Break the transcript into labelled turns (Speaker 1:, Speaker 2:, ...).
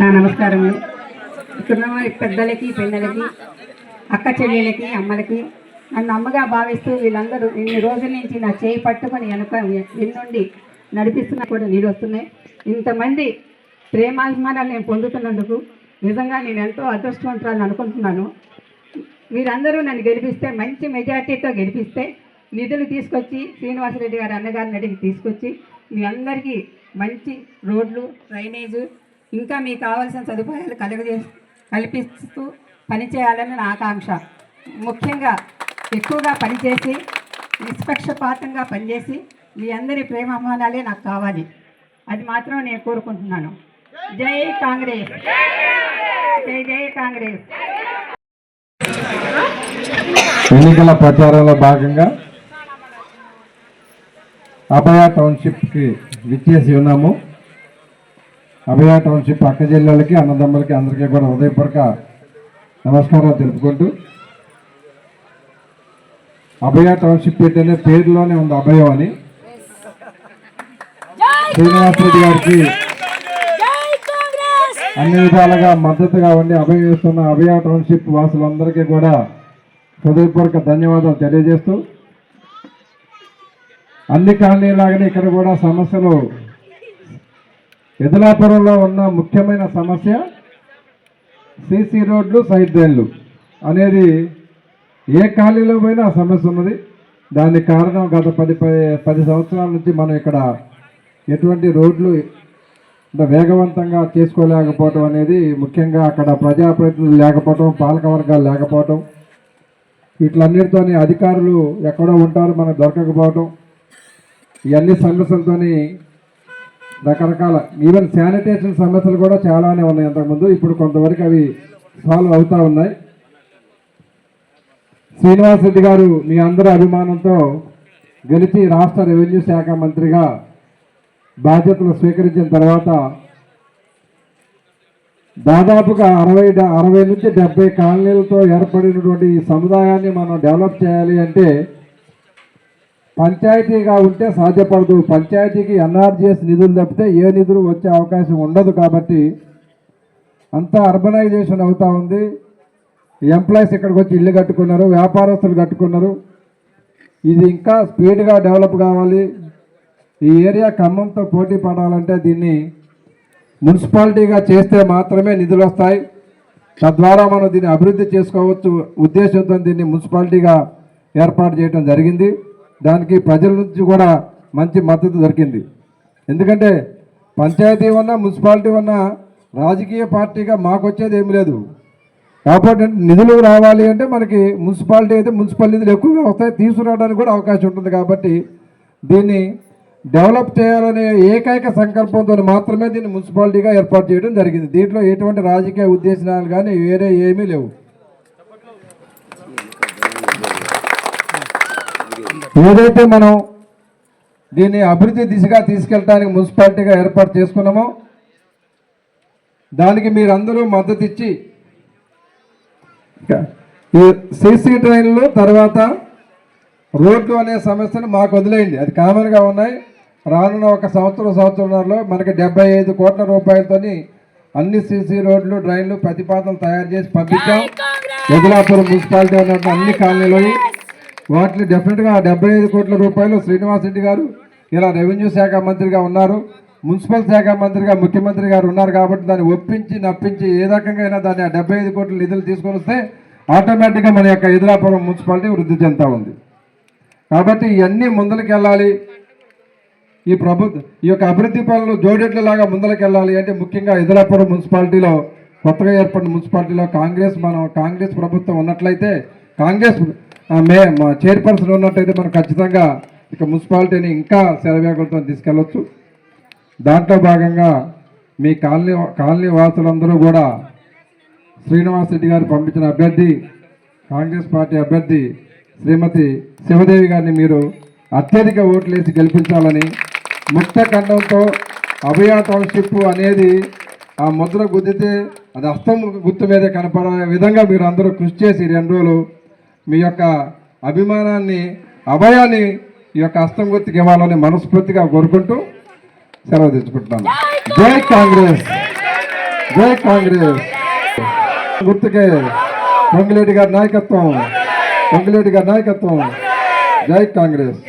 Speaker 1: నా నమస్కారములు. ఇక్కడ పెద్దలకి పిల్లలకి అక్క చెల్లెలకి అమ్మలకి నన్ను అమ్మగా భావిస్తూ వీళ్ళందరూ ఇన్ని రోజుల నుంచి నా చేయి పట్టుకొని వెనక ఎన్నుండి నడిపిస్తున్నా కూడా నీళ్ళు వస్తున్నాయి. ఇంతమంది ప్రేమాభిమానాలు నేను పొందుతున్నందుకు నిజంగా నేను ఎంతో అదృష్టవంతురాలు అనుకుంటున్నాను. మీరందరూ నన్ను గెలిపిస్తే మంచి మెజార్టీతో గెలిపిస్తే నిధులు తీసుకొచ్చి శ్రీనివాసరెడ్డి గారు అన్నగారిని అడిగి తీసుకొచ్చి మీ అందరికీ మంచి రోడ్లు డ్రైనేజు ఇంకా మీకు కావాల్సిన సదుపాయాలు కలుగజే కల్పిస్తూ పనిచేయాలని నా ఆకాంక్ష. ముఖ్యంగా ఎక్కువగా పనిచేసి నిష్పక్షపాతంగా పనిచేసి మీ అందరి ప్రేమాభిమానాలే నాకు కావాలి. అది మాత్రం నేను కోరుకుంటున్నాను. జై కాంగ్రెస్. జై జై కాంగ్రెస్.
Speaker 2: ఎన్నికల ప్రచారంలో భాగంగా అభయ టౌన్షిప్కి విచ్చేసి ఉన్నాము. అభయ టౌన్షిప్ అక్క జిల్లాలకి అన్నదమ్ములకి అందరికీ కూడా హృదయపూర్వక నమస్కారాలు తెలుపుకుంటూ. అభయ టౌన్షిప్ ఏంటనే పేరులోనే ఉంది అభయం అని. శ్రీనివాసరెడ్డి గారికి అన్ని విధాలుగా మద్దతుగా ఉండి అభయమిస్తున్న అభయ టౌన్షిప్ వాసులందరికీ కూడా హృదయపూర్వక ధన్యవాదాలు తెలియజేస్తూ. అన్ని కాలనీలాగానే ఇక్కడ కూడా సమస్యలు ఎదలాపురంలో ఉన్న ముఖ్యమైన సమస్య సీసీ రోడ్లు సైడ్ డ్రైన్లు అనేది ఏ ఖాళీలో పోయినా సమస్య ఉన్నది. దానికి కారణం గత పది పది పది సంవత్సరాల నుంచి మనం ఇక్కడ ఎటువంటి రోడ్లు వేగవంతంగా చేసుకోలేకపోవటం అనేది ముఖ్యంగా అక్కడ ప్రజాప్రతినిధులు లేకపోవటం పాలక వర్గాలు లేకపోవటం వీటిలన్నిటితోని అధికారులు ఎక్కడో ఉంటారు మనకు దొరకకపోవటం ఇవన్నీ సమస్యలతోని రకరకాల ఈవెన్ శానిటేషన్ సమస్యలు కూడా చాలానే ఉన్నాయి అంతకుముందు. ఇప్పుడు కొంతవరకు అవి సాల్వ్ అవుతూ ఉన్నాయి. శ్రీనివాస్ రెడ్డి గారు మీ అందరి అభిమానంతో గెలిచి రాష్ట్ర రెవెన్యూ శాఖ మంత్రిగా బాధ్యతలు స్వీకరించిన తర్వాత దాదాపుగా అరవై డ- అరవై నుంచి డెబ్బై కాలనీలతో ఏర్పడినటువంటి ఈ సముదాయాన్ని మనం డెవలప్ చేయాలి అంటే పంచాయతీగా ఉంటే సాధ్యపడదు. పంచాయతీకి ఎన్ఆర్జీఎస్ నిధులు తప్పితే ఏ నిధులు వచ్చే అవకాశం ఉండదు కాబట్టి అంతా అర్బనైజేషన్ అవుతూ ఉంది. ఎంప్లాయీస్ ఇక్కడికి వచ్చి ఇల్లు కట్టుకున్నారు వ్యాపారస్తులు కట్టుకున్నారు. ఇది ఇంకా స్పీడ్గా డెవలప్ కావాలి. ఈ ఏరియా ఖమ్మంతో పోటీ పడాలంటే దీన్ని మున్సిపాలిటీగా చేస్తే మాత్రమే నిధులు వస్తాయి. తద్వారా మనం దీన్ని అభివృద్ధి చేసుకోవచ్చు. ఉద్దేశంతో దీన్ని మున్సిపాలిటీగా ఏర్పాటు చేయడం జరిగింది. దానికి ప్రజల నుంచి కూడా మంచి మద్దతు దొరికింది. ఎందుకంటే పంచాయతీ ఉన్నా మున్సిపాలిటీ ఉన్నా రాజకీయ పార్టీగా మాకు వచ్చేది ఏమి లేదు. కాబట్టి నిధులు రావాలి అంటే మనకి మున్సిపాలిటీ అయితే మున్సిపల్ నిధులు ఎక్కువగా వస్తాయి తీసుకురావడానికి కూడా అవకాశం ఉంటుంది కాబట్టి దీన్ని డెవలప్ చేయాలనే ఏకైక సంకల్పంతో మాత్రమే దీన్ని మున్సిపాలిటీగా ఏర్పాటు చేయడం జరిగింది. దీంట్లో ఎటువంటి రాజకీయ ఉద్దేశాలు కానీ వేరే ఏమీ లేవు. ఏదైతే మనం దీన్ని అభివృద్ధి దిశగా తీసుకెళ్ళడానికి మున్సిపాలిటీగా ఏర్పాటు చేసుకున్నామో దానికి మీరందరూ మద్దతు ఇచ్చి ఈ సీసీ ట్రైన్లు తర్వాత రోడ్లు అనే సమస్యను మాకు వదిలేయండి. అది కామన్గా ఉన్నాయి. రానున్న ఒక సంవత్సరం సంవత్సరంలో మనకి డెబ్బై ఐదు కోట్ల రూపాయలతోని అన్ని సీసీ రోడ్లు డ్రైన్లు ప్రతిపాదనలు తయారు చేసి పంపించాం. ఎదులాపురం మున్సిపాలిటీ ఉన్నట్టు అన్ని కాలనీలో వాటిని డెఫినెట్గా డెబ్బై ఐదు కోట్ల రూపాయలు శ్రీనివాస్ రెడ్డి గారు ఇలా రెవెన్యూ శాఖ మంత్రిగా ఉన్నారు. మున్సిపల్ శాఖ మంత్రిగా ముఖ్యమంత్రి గారు ఉన్నారు కాబట్టి దాన్ని ఒప్పించి నప్పించి ఏ రకంగా అయినా దాన్ని ఆ డెబ్బై ఐదు కోట్ల నిధులు తీసుకొని వస్తే ఆటోమేటిక్గా మన యొక్క ఎదులాపురం మున్సిపాలిటీ వృద్ధి చెందుతూ ఉంది. కాబట్టి ఇవన్నీ ముందరికెళ్ళాలి ఈ ప్రభుత్వ ఈ యొక్క అభివృద్ధి పనులు జోడెట్లలాగా ముందరికెళ్ళాలి అంటే ముఖ్యంగా ఎదులాపురం మున్సిపాలిటీలో కొత్తగా ఏర్పడిన మున్సిపాలిటీలో కాంగ్రెస్ మనం కాంగ్రెస్ ప్రభుత్వం ఉన్నట్లయితే కాంగ్రెస్ మే మా చైర్పర్సన్ ఉన్నట్టయితే మనం ఖచ్చితంగా ఇక మున్సిపాలిటీని ఇంకా శరవేగంతో తీసుకెళ్ళొచ్చు. దాంట్లో భాగంగా మీ కాలనీ కాలనీ వాసులందరూ కూడా శ్రీనివాస్ రెడ్డి గారు పంపించిన అభ్యర్థి కాంగ్రెస్ పార్టీ అభ్యర్థి శ్రీమతి శివదేవి గారిని మీరు అత్యధిక ఓట్లేసి గెలిపించాలని ముక్త ఖండంతో అభయ టౌన్షిప్ అనేది ఆ ముద్ర గుద్దితే అది అస్తం గుర్తు మీదే కనపడే విధంగా మీరు అందరూ కృషి చేసి రెండు రోజులు మీ యొక్క అభిమానాన్ని అభయాన్ని ఈ యొక్క అస్తం గుర్తుకి ఇవ్వాలని మనస్ఫూర్తిగా కోరుకుంటూ సెలవు తెచ్చుకుంటున్నాను జై కాంగ్రెస్! జై కాంగ్రెస్! గుర్తుకే పొంగిలేటి గారి నాయకత్వం పొంగిలేటి గారి నాయకత్వం. జై కాంగ్రెస్!